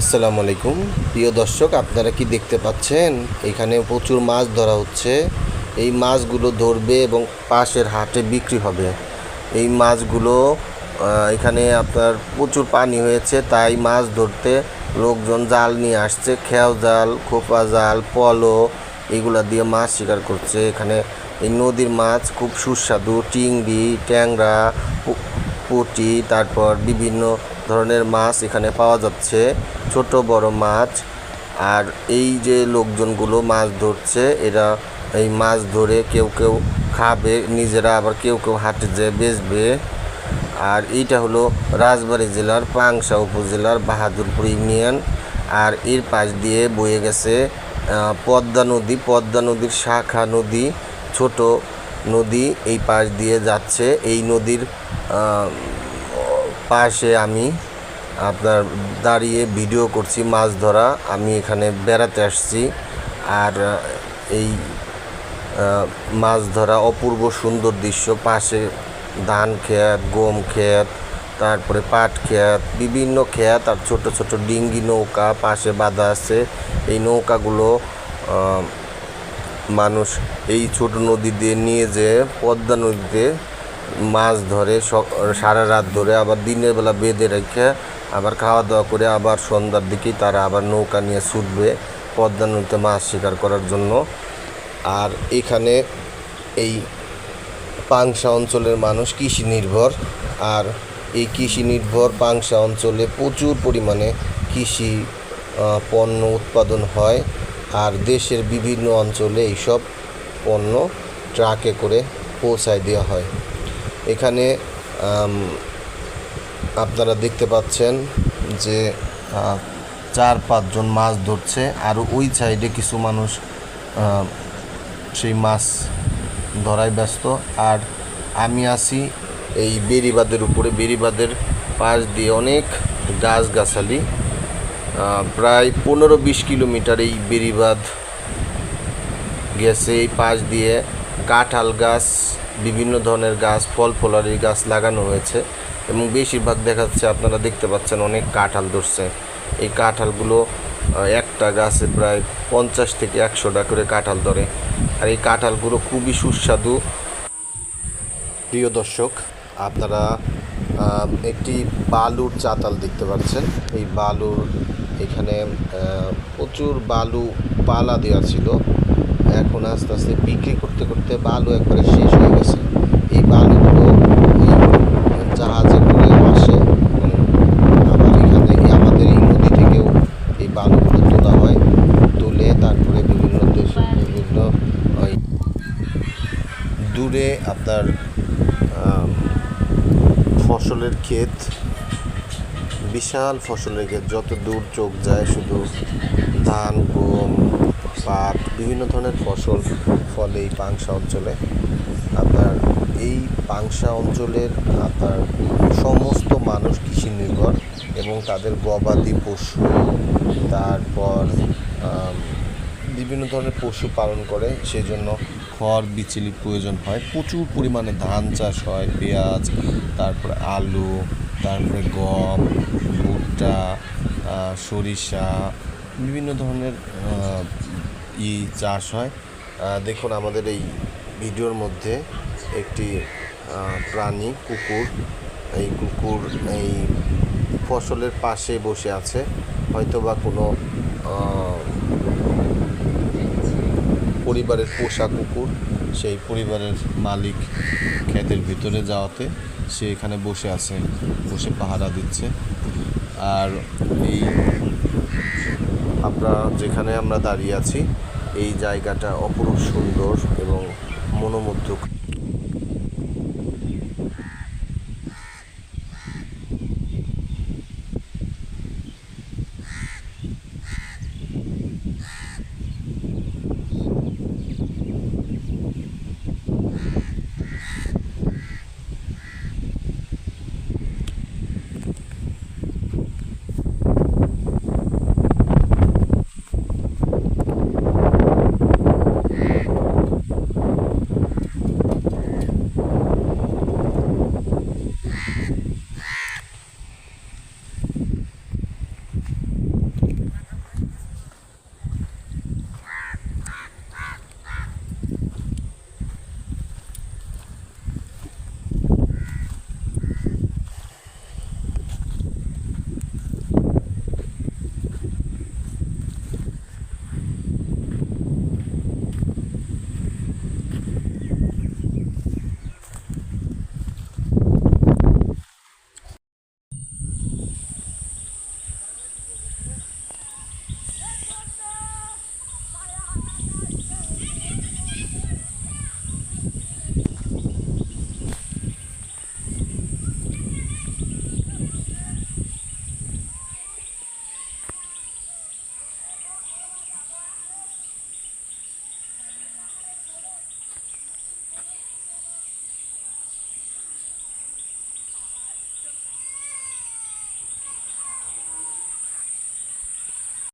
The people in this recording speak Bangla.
আসসালামু আলাইকুম। প্রিয় দর্শক, আপনারা কি দেখতে পাচ্ছেন? এখানে প্রচুর মাছ ধরা হচ্ছে। এই মাছগুলো ধরবে এবং পাশের হাটে বিক্রি হবে। এই মাছগুলো এখানে আপনার প্রচুর পানি হয়েছে, তাই মাছ ধরতে লোকজন জাল নিয়ে আসছে। খেয়াও জাল, খোপা জাল, পলো, এগুলা দিয়ে মাছ শিকার করছে। এখানে এই নদীর মাছ খুব সুস্বাদু। চিংড়ি, ট্যাংরা পুঁটি, তারপর বিভিন্ন ধরনের মাছ এখানে পাওয়া যাচ্ছে, ছোট বড় মাছ। আর এই যে লোকজনগুলো মাছ ধরছে, এরা এই মাছ ধরে কেউ কেউ খাবে, নিজেরা আবার কেউ কেউ হাটে যেয়ে বেচবে। আর এইটা হলো রাজবাড়ী জেলার পাংশা উপজেলার বাহাদুরপুর ইউনিয়ন। আর এর পাশ দিয়ে বয়ে গেছে পদ্মা নদী। পদ্মা নদীর শাখা নদী, ছোট নদী এই পাশ দিয়ে যাচ্ছে। এই নদীর পাশে আমি আপনার দাঁড়িয়ে ভিডিও করছি, মাছ ধরা। আমি এখানে বেড়াতে আসছি। আর এই মাছ ধরা অপূর্ব সুন্দর দৃশ্য। পাশে ধান ক্ষেত, গম ক্ষেত, তারপরে পাট ক্ষেত, বিভিন্ন ক্ষেত আর ছোট ছোট ডিঙ্গি নৌকা পাশে বাঁধা আছে। এই নৌকাগুলো মানুষ এই ছোট নদী দিয়ে নিয়ে যেয়ে পদ্মা নদীতে মাছ ধরে সারা রাত ধরে আবার দিনের বেলা বেঁধে রেখে আবার খাওয়া দাওয়া করে আবার সন্ধ্যার দিকেই তারা আবার নৌকা নিয়ে ছুটবে পদ্মা নদীতে মাছ শিকার করার জন্য। আর এখানে এই পাংশা অঞ্চলের মানুষ কৃষি নির্ভর। আর এই কৃষি নির্ভর পাংশা অঞ্চলে প্রচুর পরিমাণে কৃষি পণ্য উৎপাদন হয়। আর দেশের বিভিন্ন অঞ্চলে এইসব পণ্য ট্রাকে করে পৌঁছায় দেওয়া হয়। এখানে আপনারা দেখতে পাচ্ছেন যে চার, পাঁচজন মাছ ধরছে, আর ওই সাইডে কিছু মানুষ সেই মাছ ধরায় ব্যস্ত। আর আমি আছি এই বেরিবাদের উপরে। বেরিবাদের পাশ দিয়ে অনেক গাছগাছালি প্রায় পনেরো, বিশ কিলোমিটার এই বেরিবাদ গেছে। এই পাশ দিয়ে কাঁঠাল গাছ বিভিন্ন ধরনের গাছ, ফল ফলারির গাছ লাগানো হয়েছে এবং বেশিরভাগ দেখা যাচ্ছে আপনারা দেখতে পাচ্ছেন অনেক কাঁঠাল ধরছে। এই কাঁঠালগুলো একটা গাছে প্রায় পঞ্চাশ থেকে একশোটা করে কাঁঠাল ধরে। আর এই কাঁঠালগুলো খুবই সুস্বাদু। প্রিয় দর্শক, আপনারা একটি বালুর চাতাল দেখতে পাচ্ছেন। এই বালুর এখানে প্রচুর বালু পালা দেওয়া ছিল। এখন আস্তে আস্তে বিক্রি করতে করতে বালু একবারে শেষ হয়ে গেছে। এই বালুগুলো জাহাজে করে আসে আবার এখানে আমাদের এই নদী থেকেও এই বালুগুলো তোলা হয়, তুলে তারপরে বিভিন্ন দেশে বিভিন্ন দূরে আপনার ফসলের ক্ষেত, বিশাল ফসলের ক্ষেত। যত দূর চোখ যায় শুধু ধান, গম পাট বিভিন্ন ধরনের ফসল, ফলে এই পাংশা অঞ্চলে আপনার এই পাংশা অঞ্চলের আপনার সমস্ত মানুষ কৃষি নির্ভর এবং তাদের গবাদি পশু, তারপর বিভিন্ন ধরনের পশু পালন করে সেই জন্য খড় বিচেলি প্রয়োজন হয়। প্রচুর পরিমাণে ধান চাষ হয়, পেঁয়াজ, তারপরে আলু, তারপরে গম, ভুট্টা সরিষা বিভিন্ন ধরনের ই চাষ হয়। দেখুন আমাদের এই ভিডিওর মধ্যে একটি প্রাণী, কুকুর। এই কুকুর এই ফসলের পাশে বসে আছে। হয়তো বা কোনো পরিবারের পোষা কুকুর, সেই পরিবারের মালিক ক্ষেতের ভিতরে যাওয়াতে সে এখানে বসে আছে, বসে পাহারা দিচ্ছে। আর এই আমরা যেখানে আমরা দাঁড়িয়ে আছি এই জায়গাটা অপরূপ সুন্দর এবং মনোমুগ্ধকর।